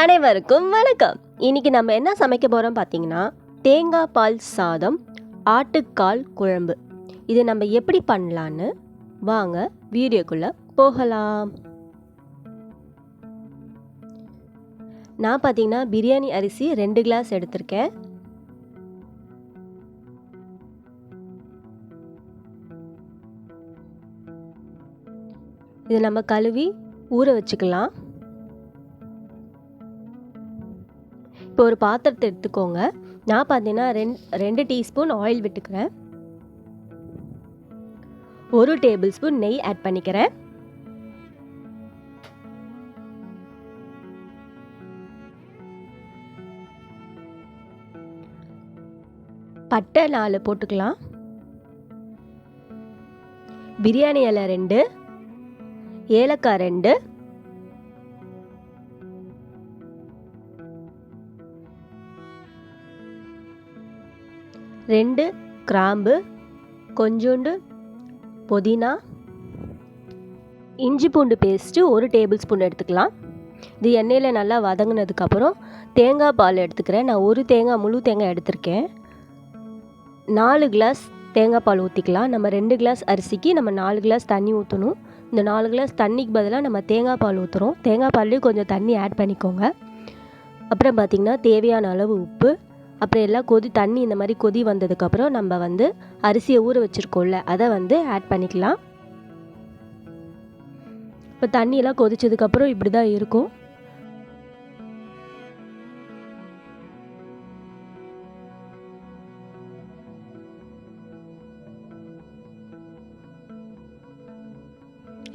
அனைவருக்கும் வணக்கம். இன்னைக்கு நம்ம என்ன சமைக்க போகிறோம் பார்த்தீங்கன்னா தேங்காய் பால் சாதம் ஆட்டுக்கால் குழம்பு. இது நம்ம எப்படி பண்ணலான்னு வாங்க வீடியோக்குள்ளே போகலாம். நான் பார்த்தீங்கன்னா பிரியாணி அரிசி ரெண்டு கிளாஸ் எடுத்திருக்கேன். இதை நம்ம கழுவி ஊற வச்சுக்கலாம். இப்போ ஒரு பாத்திரத்தை எடுத்துக்கோங்க. நான் பார்த்தீங்கன்னா ரெண்டு ரெண்டு டீஸ்பூன் ஆயில் விட்டுக்கிறேன். ஒரு டேபிள் ஸ்பூன் நெய் ஆட் பண்ணிக்கிறேன். பட்டை நாலு போட்டுக்கலாம். பிரியாணி இலை ரெண்டு. ஏலக்காய் ரெண்டு. ரெண்டு கிராம்பு கொஞ்சோண்டு புதினா இஞ்சி பூண்டு பேஸ்ட்டு ஒரு டேபிள் ஸ்பூன் எடுத்துக்கலாம். இது எண்ணெயில் நல்லா வதங்கினதுக்கப்புறம் தேங்காய் பால் எடுத்துக்கிறேன். நான் ஒரு தேங்காய் முழு தேங்காய் எடுத்திருக்கேன். நாலு கிளாஸ் தேங்காய் பால் ஊற்றிக்கலாம் நம்ம ரெண்டு கிளாஸ் அரிசிக்கு நம்ம நாலு கிளாஸ் தண்ணி ஊற்றணும் இந்த நாலு கிளாஸ் தண்ணிக்கு பதிலாக நம்ம தேங்காய் பால் ஊற்றுறோம் தேங்காய் பால்லேயும் கொஞ்சம் தண்ணி ஆட் பண்ணிக்கோங்க. அப்புறம் பார்த்திங்கன்னா தேவையான அளவு உப்பு அப்புறம் எல்லாம் கொதி தண்ணி இந்த மாதிரி கொதி வந்ததுக்கப்புறம் நம்ம வந்து அரிசியை ஊற வச்சுருக்கோம்ல அதை வந்து ஆட் பண்ணிக்கலாம். இப்போ தண்ணியெல்லாம் கொதிச்சதுக்கப்புறம் இப்படி தான் இருக்கும்.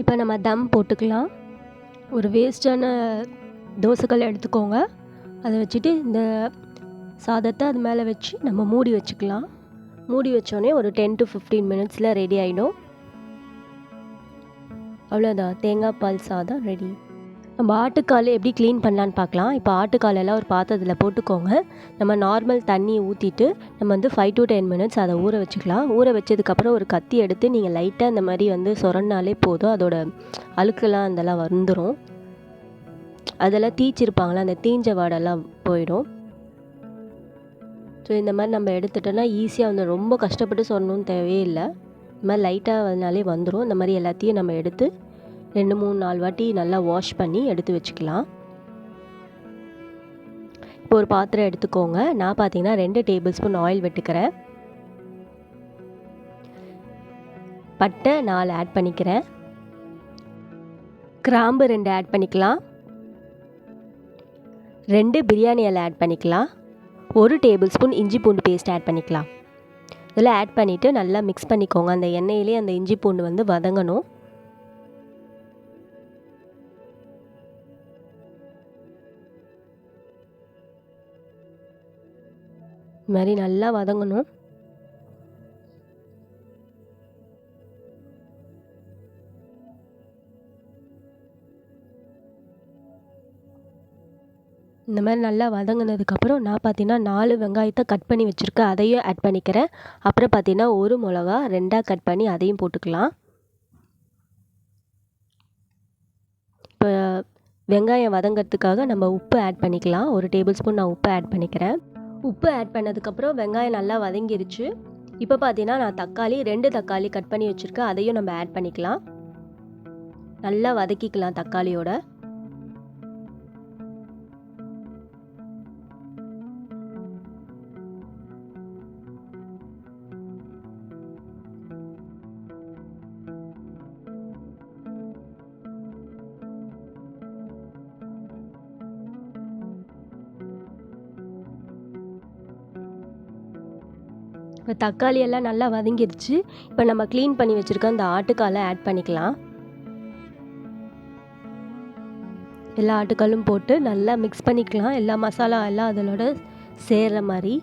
இப்போ நம்ம தம் போட்டுக்கலாம். ஒரு வேஸ்டான தோசைக்கல் எடுத்துக்கோங்க. அதை வச்சுட்டு இந்த சாதத்தை அது மேலே வச்சு நம்ம மூடி வச்சுக்கலாம். மூடி வச்சோடனே ஒரு டென் டு ஃபிஃப்டீன் மினிட்ஸில் ரெடி ஆகிடும் அவ்வளோதான் தேங்காய் பால் சாதம் ரெடி நம்ம ஆட்டுக்கால் எப்படி க்ளீன் பண்ணலான்னு பார்க்கலாம். இப்போ ஆட்டுக்கால் எல்லாம் ஒரு பாத்திரத்தில் போட்டுக்கோங்க. நம்ம நார்மல் தண்ணி ஊற்றிட்டு நம்ம வந்து ஃபைவ் டு டென் மினிட்ஸ் அதை ஊற வச்சுக்கலாம். ஊற வச்சதுக்கப்புறம் ஒரு கத்தி எடுத்து நீங்கள் லைட்டாக இந்த மாதிரி வந்து சொரன்னாலே போதும். அதோட அழுக்கெல்லாம் அதெல்லாம் வந்துடும் அதெல்லாம் தீச்சிருப்பாங்களா? அந்த தீஞ்ச வாடெல்லாம் போயிடும். ஸோ இந்த மாதிரி நம்ம எடுத்துட்டோன்னா ஈஸியாக வந்து ரொம்ப கஷ்டப்பட்டு சொல்லணும்னு தேவையே இல்லை. இந்த மாதிரி லைட்டாக வந்தாலே வந்துடும் இந்த மாதிரி எல்லாத்தையும் நம்ம எடுத்து ரெண்டு மூணு நாலு வாட்டி நல்லா வாஷ் பண்ணி எடுத்து வச்சுக்கலாம். இப்போ ஒரு பாத்திரம் எடுத்துக்கோங்க. நான் பார்த்தீங்கன்னா ரெண்டு டேபிள் ஸ்பூன் ஆயில் வெட்டுக்கிறேன். பட்டை நாலு ஆட் பண்ணிக்கிறேன். கிராம்பு ரெண்டு ஆட் பண்ணிக்கலாம். ரெண்டு பிரியாணி இலை ஆட் பண்ணிக்கலாம். ஒரு டேபிள் ஸ்பூன் இஞ்சி பூண்டு பேஸ்ட் ஆட் பண்ணிக்கலாம். இதில் ஆட் பண்ணிவிட்டு நல்லா மிக்ஸ் பண்ணிக்கோங்க. அந்த எண்ணெயிலே அந்த இஞ்சி பூண்டு வந்து வதங்கணும். இது மாதிரி நல்லா வதங்கணும். இந்த மாதிரி நல்லா வதங்கினதுக்கப்புறம் நான் பார்த்தீங்கன்னா நாலு வெங்காயத்தை கட் பண்ணி வச்சுருக்கேன். அதையும் ஆட் பண்ணிக்கிறேன். அப்புறம் பார்த்தீங்கன்னா ஒரு மிளகா ரெண்டாக கட் பண்ணி அதையும் போட்டுக்கலாம். இப்போ வெங்காயம் வதங்கிறதுக்காக நம்ம உப்பு ஆட் பண்ணிக்கலாம். ஒரு டேபிள் ஸ்பூன் நான் உப்பு ஆட் பண்ணிக்கிறேன். உப்பு ஆட் பண்ணதுக்கப்புறம் வெங்காயம் நல்லா வதங்கிருச்சு. இப்போ பார்த்தீங்கன்னா நான் தக்காளி ரெண்டு தக்காளி கட் பண்ணி வச்சுருக்கேன். அதையும் நம்ம ஆட் பண்ணிக்கலாம். நல்லா வதக்கிக்கலாம் தக்காளியோட. இப்போ தக்காளி எல்லாம் நல்லா வதங்கிருச்சு. இப்போ நம்ம க்ளீன் பண்ணி வச்சுருக்க அந்த ஆட்டுக்காலை ஆட் பண்ணிக்கலாம். எல்லா ஆட்டுக்காலும் போட்டு நல்லா மிக்ஸ் பண்ணிக்கலாம். எல்லா மசாலா எல்லாம் அதனோட சேர்கிற மாதிரி.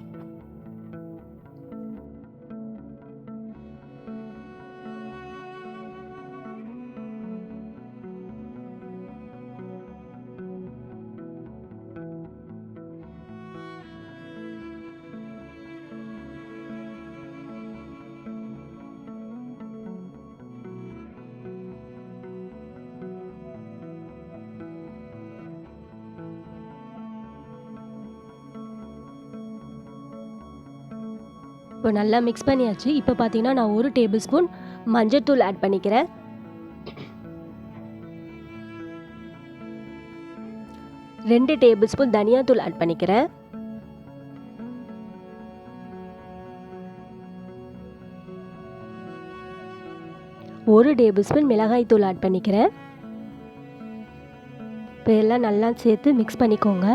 இப்போ நல்லா மிக்ஸ் பண்ணியாச்சு. இப்போ பார்த்தீங்கன்னா நான் ஒரு டேபிள் ஸ்பூன் மஞ்சத்தூள் ஆட் பண்ணிக்கிறேன். ரெண்டு டேபிள் ஸ்பூன் தனியாத்தூள் ஆட் பண்ணிக்கிறேன். ஒரு டேபிள் ஸ்பூன் மிளகாய் தூள் ஆட் பண்ணிக்கிறேன். இப்போ எல்லாம் நல்லா சேர்த்து மிக்ஸ் பண்ணிக்கோங்க.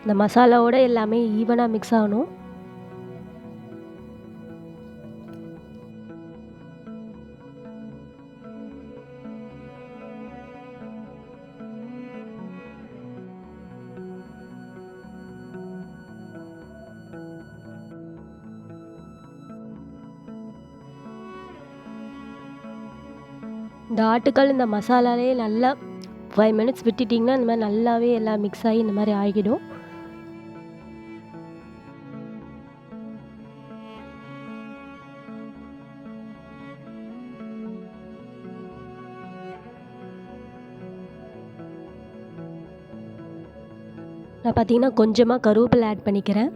இந்த மசாலாவோட எல்லாமே ஈவனாக மிக்ஸ் ஆகணும். இந்த ஆட்டுக்கால் இந்த மசாலாலே நல்லா ஃபைவ் மினிட்ஸ் விட்டுட்டிங்கன்னா இந்த மாதிரி நல்லாவே எல்லாம் மிக்ஸ் ஆகி இந்த மாதிரி ஆகிடும். நான் பார்த்தீங்கன்னா கொஞ்சமாக கருவேப்பிலை ஆட் பண்ணிக்கிறேன்.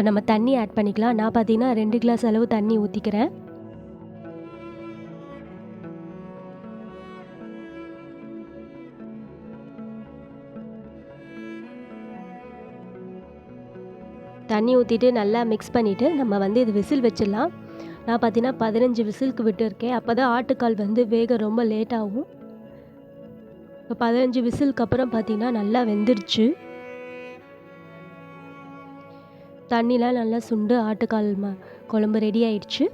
இப்போ நம்ம தண்ணி ஆட் பண்ணிக்கலாம். நான் பார்த்தீங்கன்னா ரெண்டு கிளாஸ் அளவு தண்ணி ஊற்றிக்கிறேன் தண்ணி ஊற்றிட்டு நல்லா மிக்ஸ் பண்ணிவிட்டு நம்ம வந்து இது விசில் வச்சிடலாம். நான் பார்த்தீங்கன்னா பதினஞ்சு விசிலுக்கு விட்டுருக்கேன். அப்போ தான் ஆட்டுக்கால் வந்து வேக ரொம்ப லேட் ஆகும். இப்போ பதினஞ்சு விசிலுக்கு அப்புறம் பார்த்தீங்கன்னா நல்லா வெந்துருச்சு. தண்ணிலாம் நல்லா சுண்டு ஆட்டுக்கால் ம குழம்பு ரெடி ஆயிடுச்சு.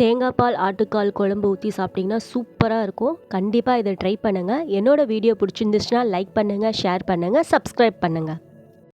தேங்காய் பால் ஆட்டுக்கால் குழம்பு ஊற்றி சாப்பிட்டிங்கன்னா சூப்பராக இருக்கும். கண்டிப்பாக இதை ட்ரை பண்ணுங்கள் என்னோடய வீடியோ பிடிச்சிருந்துச்சுன்னா லைக் பண்ணுங்கள் ஷேர் பண்ணுங்கள் சப்ஸ்கிரைப் பண்ணுங்கள்